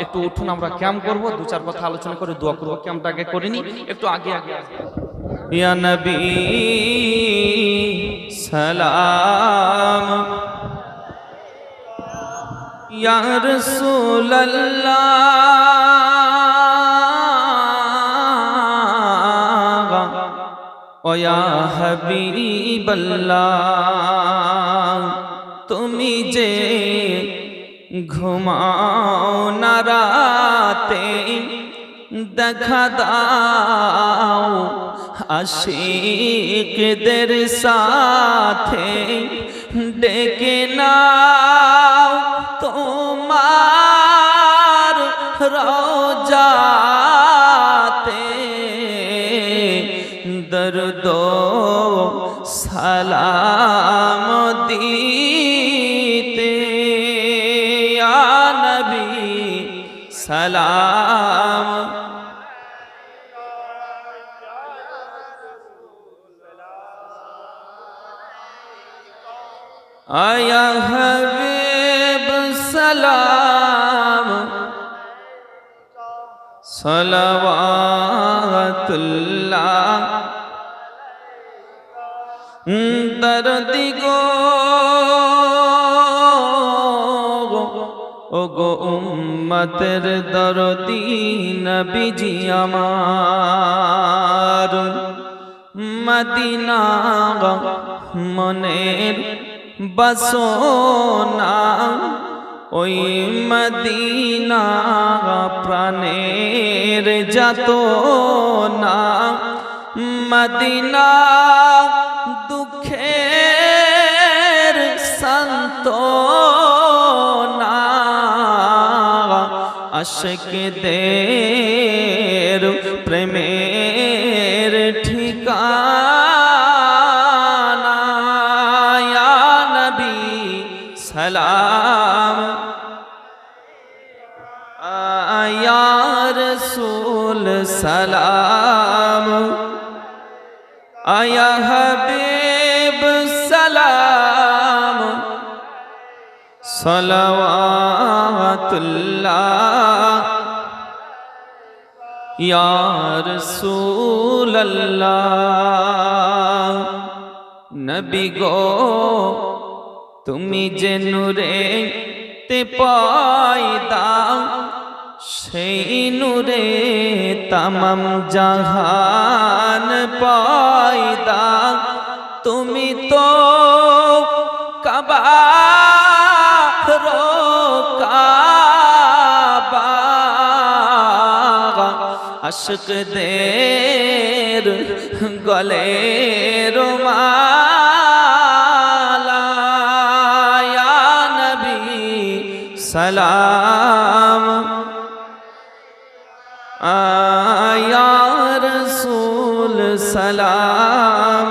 একটু উঠুন আমরা ক্যাম্প করব দু চার কথা আলোচনা করে দোয়া করব ক্যাম্পটা আগে করিনি একটু আগে আগে। ইয়া নবী সালাম। ইয়া রাসূলুল্লাহ। ও ইয়া হাবিবাল্লাহ। ঘুমাও না রাতে দেখা দাও আশিকদের সাথে ডেকে নাও নবী সালাম। আয়া হাবিব সালাম। সলাওয়াতুল্লাহ। দরদি গো ও গো উম্মতের দরদি নবীজি আমার। মদিনা মনের বসোনা, ওই মদিনা প্রাণের যত না মদিনা দুঃখের সন্ত আশকদের প্রেমের ঠিকানা ইয়া নবী সালাম। আয়া রসুল সালাম। আয়া হাবিব সালাম। সলাওয়াতুল্লাহ। ইয়া রাসূলুল্লাহ, নবী গো, তুমি যে নূরে তে পয়দা সেই নূরে তামাম জাহান পয়দা তুমি তো আশক দের গলে রুমালা ইয়া নবী সালাম। আয়ার সুল সালাম।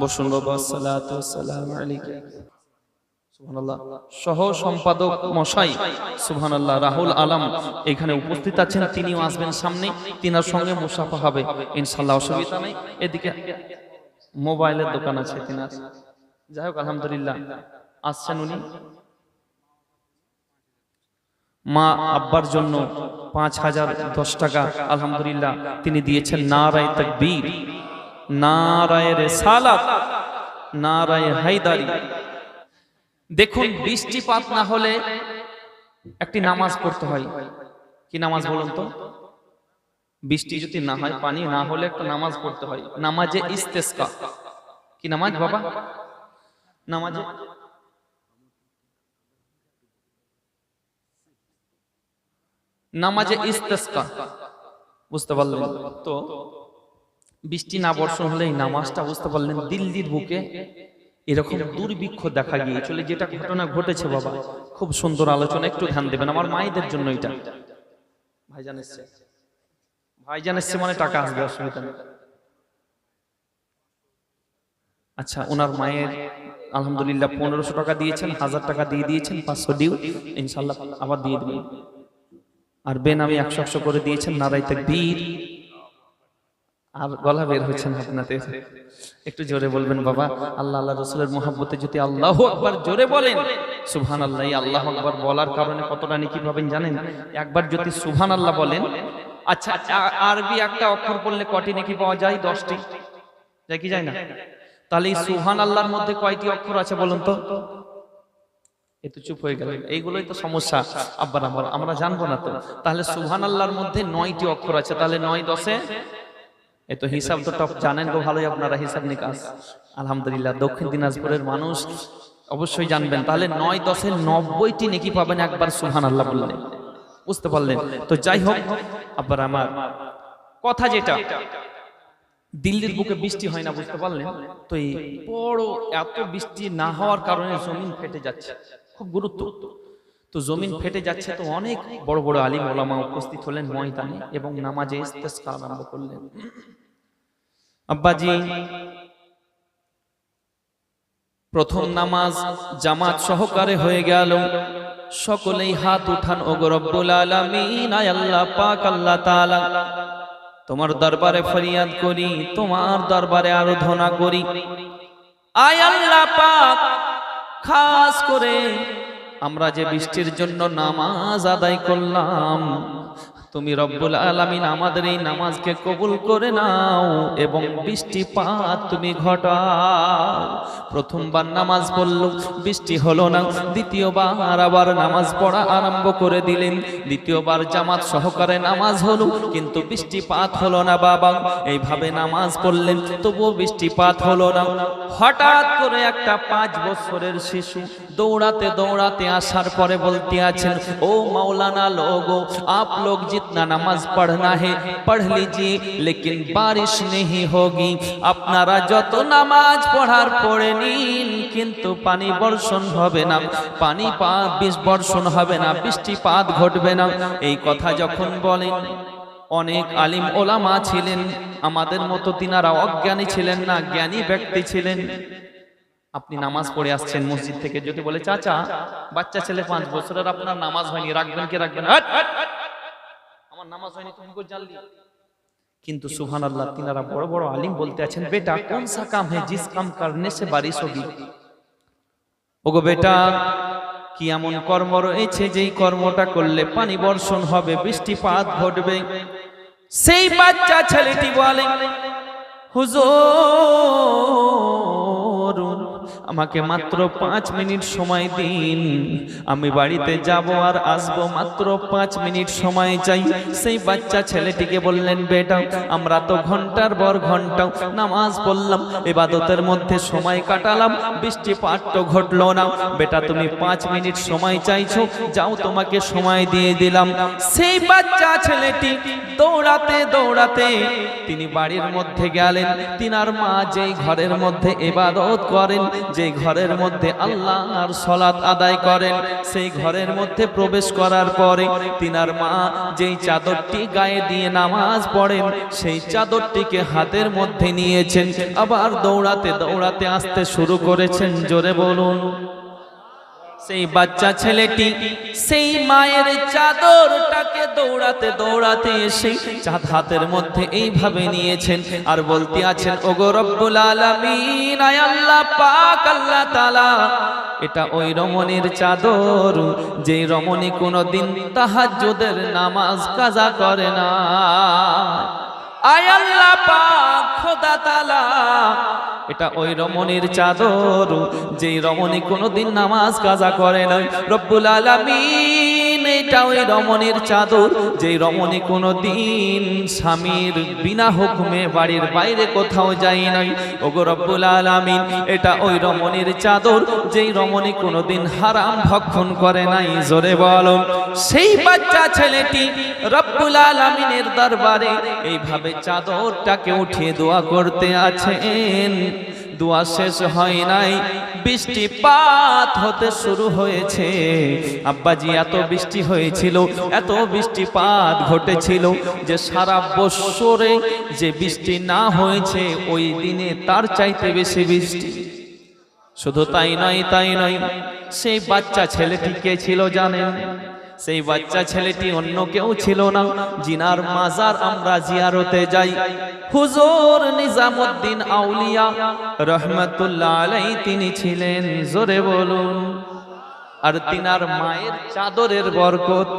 বসুন বাবা সহ সম্পাদক মশাই, সুবহানাল্লাহ, রাহুল আলম এখানে উপস্থিত আছেন, তিনিও আসবেন সামনে, তিনার সঙ্গে মুসাফা হবে, ইনশাআল্লাহ, অসুবিধা নেই। এদিকে মোবাইলের দোকান আছে, তিনার। যাই হোক, আলহামদুলিল্লাহ, আসছেন উনি। মা আব্বার জন্য পাঁচ হাজার দশ টাকা, আলহামদুলিল্লাহ, তিনি দিয়েছেন না নারায় তকবীর। নারায় রেসালাত, নারায় হায়দারি। দেখুন, বৃষ্টিপাত না হলে একটি নামাজ পড়তে হয়। কি নামাজ বলুন তো? বৃষ্টি যদি না হয়, পানি না হলে একটা নামাজ পড়তে হয়। নামাজে ইস্তেস্কা। কি নামাজ বাবা? নামাজে নামাজে ইস্তেস্কা। বুঝতে পারলেন? তো বৃষ্টি না বর্ষণ হলে এই নামাজটা বুঝতে পারলেন দিল্লির বুকে এরকম দুর্ভিক্ষ দেখা গিয়েছিল যেটা ঘটনা ঘটেছে বাবা। খুব সুন্দর আলোচনা একটু ধ্যান দেবেন। আমার মায়েদের জন্য এটা। ভাইজান এসছে। ভাইজান এসছে। মানে টাকা আসবে অসুবিধা নেই। আচ্ছা ওনার মায়ের আলহামদুলিল্লাহ পনেরোশো টাকা দিয়েছেন হাজার টাকা দিয়ে দিয়েছেন পাঁচশো ডিউ। ইনশাল্লাহ আবার দিয়ে দেবেন। আর বেনামি একশো একশো করে দিয়েছেন নারাইতে বীর আর গলা বের হচ্ছে না আপনাদের? একটু জোরে বলবেন, বাবা। আল্লাহ আল্লাহ রসুলের মোহাব্বতে যদি আল্লাহ একবার জোরে বলেন সুবহান আল্লাহ আল্লাহ একবার বলার কারণে কতটা নাকি পাবেন জানেন? একবার যদি সুবহান আল্লাহ বলেন আচ্ছা আরবি একটা অক্ষর পড়লে কটি নাকি পাওয়া যায়? দশটি। যায় কি যায় না? তাহলে এই সুবহান আল্লাহর মধ্যে কয়টি অক্ষর আছে বলুন তো? এ তো চুপ হয়ে গেল। এইগুলোই তো সমস্যা। আব্বার আমার আমরা জানব না তো। তাহলে সুহান আল্লাহর মধ্যে নয়টি অক্ষর আছে। তাহলে নয় দশে? এ তো হিসাব তো টপ। জানেন গো ভালোই আপনারা হিসাব নিকাশ। আলহামদুলিল্লাহ, দক্ষিণ দিনাজপুরের মানুষ অবশ্যই জানবেন। তাহলে নয় দশে নব্বইটি নেকি পাবেন একবার সুহান আল্লাহ বললেন বুঝতে পারলেন? তো যাই হোক, আব্বার আমার কথা যেটা, দিল্লির বুকে বৃষ্টি হয় না, বুঝতে পারলেন? তো এই বড় এত বৃষ্টি না হওয়ার কারণে জমিন ফেটে যাচ্ছে। খুব গুরুত্ব। তো জমিন ফেটে যাচ্ছে তো অনেক বড় বড় আলিম ওলামা উপস্থিত হলেন ময়দানে এবং নামাজে ইস্তেসকা আরম্ভ করলেন। আব্বাজি প্রথম নামাজ জামাত সহকারে হয়ে গেল। সকলেই হাত উঠান ও রব্বুল আলামিন আয় আল্লাহ পাক আল্লাহ তাআলা। তোমার দরবারে ফরিয়াদ করি তোমার দরবারে আরাধনা করি। আয় আল্লাহ পাক খাস করে আমরা যে বৃষ্টির জন্য নামাজ আদায় করলাম তুমি রব্বুল আলামিন আমাদের এই নামাজকে কবুল করে নাও এবং বৃষ্টিপাত তুমি ঘটাও। প্রথমবার নামাজ পড়ল বৃষ্টি হলো না। দ্বিতীয়বার আবার নামাজ পড়া আরম্ভ করে দিলেন। দ্বিতীয়বার জামাত সহকারে নামাজ হলো, কিন্তু বৃষ্টিপাত হলো না বাবা। এইভাবে নামাজ পড়লেন, তবুও বৃষ্টিপাত হলো না। হঠাৎ করে একটা পাঁচ বছরের শিশু দৌড়াতে দৌড়াতে আসার পরে বলতে আছেন, ও মাওলানা, লোগো, আপনি लोग जितना नमाज पढ़ना है पढ़ लीजिए लेकिन बारिश नहीं होगी আপনারা যত নামাজ পড়ার পড়ে নিন কিন্তু পানি বর্ষণ হবে না পানি পা বিষ বর্ষণ হবে না বৃষ্টিপাত ঘটবে না এই কথা যখন বলেন অনেক আলিম ওলামা ছিলেন আমাদের মতো তিনারা অজ্ঞানী ছিলেন না জ্ঞানী ব্যক্তি ছিলেন আপনি নামাজ পড়ে আসছেন মসজিদ থেকে যদি বলে চাচা বাচ্চা ছেলে পাঁচ বছরের আপনার নামাজ হয়নি রাখবেন কি রাখবেন নামাজ হয়নি তুমি জানলি? কিন্তু সুহান আল্লাহ তিনারা বড় বড় আলিম বলতে আছেন বেটা কোন সা কাম হে জিস কাম সে ওগো বেটা কি এমন কর্ম রয়েছে যেই কর্মটা করলে পানি বর্ষণ হবে বৃষ্টিপাত ঘটবে? সেই বাচ্চা ছেলেটি বলে হুজুর আমাকে মাত্র পাঁচ মিনিট সময় দিন। আমি বাড়িতে যাব আর আসব মাত্র পাঁচ মিনিট সময় চাই। সেই বাচ্চা ছেলেটিকে বললেন বেটা আমরা তো ঘণ্টার পর ঘণ্টা নামাজ পড়লাম। এবাদতের মধ্যে সময় কাটালাম। বৃষ্টিপাত তো ঘটলো না। বেটা তুমি পাঁচ মিনিট সময় চাইছো। যাও তোমাকে সময় দিয়ে দিলাম। সেই বাচ্চা ছেলেটি দৌড়াতে দৌড়াতে তিনি বাড়ির মধ্যে গেলেন। তিনার মা যেই ঘরের মধ্যে এবাদত করেন যে ঘরের মধ্যে আল্লাহ আর সলাত আদায় করেন, সেই ঘরের মধ্যে প্রবেশ করার পরে তিনার মা যেই চাদরটি গায়ে দিয়ে নামাজ পড়েন, সেই চাদরটিকে হাতের মধ্যে নিয়েছেন। আবার দৌড়াতে দৌড়াতে আসতে শুরু করেছেন। জোরে বলুন। সেই বাচ্চা ছেলেটি সেই মায়ের চাদরটাকে দৌড়াতে দৌড়াতে এসে চাঁদ হাতের মধ্যে এইভাবে নিয়েছেন আর বলতে আছেন, ওগো রব্বুল আলামিন পাক আল্লাহ এটা ওই রমণীর চাদর যে রমণী কোনোদিন তাহাজ্জুদের নামাজ কাজা করে না। এটা ওই রমণীর চাদর যেই রমণী কোনোদিন নামাজ কাজা করে নাই। রব্বুল আলামিন এটা ওই রমণীর চাদর, যেই রমণী কোনোদিন স্বামীর বিনা হুকুমে বাড়ির বাইরে কোথাও যাই নাই। ওগো রব্বুল আলামিন, এটা ওই রমণীর চাদর, যেই রমণী কোনোদিন হারাম ভক্ষণ করে নাই, জোরে বলো। সেই বাচ্চা ছেলেটি রব্বুল আলামিনের দরবারে এইভাবে চাদরটাকে উঠিয়ে দোয়া করতে আছেন। দোয়া শেষ হয় নাই। বৃষ্টিপাত হতে শুরু হয়েছে। আব্বাজি, এত বৃষ্টি হয়েছিল, এত বৃষ্টিপাত ঘটেছিল যে সারা বৎসরে যে বৃষ্টি না হয়েছে, ওই দিনে তার চাইতে বেশি বৃষ্টি। শুধু তাই নয় তাই নয়, সেই বাচ্চা ছেলেটি কে ছিল জানেন? সেই বাচ্চা ছেলেটি অন্য কেউ ছিল না। জিনার মাজার আমরা জিয়ারতে যাই। হুজুর নিজামুদ্দিন আউলিয়া রহমতুল্লাহ আলাই তিনি ছিলেন, জোরে বলুন। আর তিনার মায়ের চাদরের বরকত।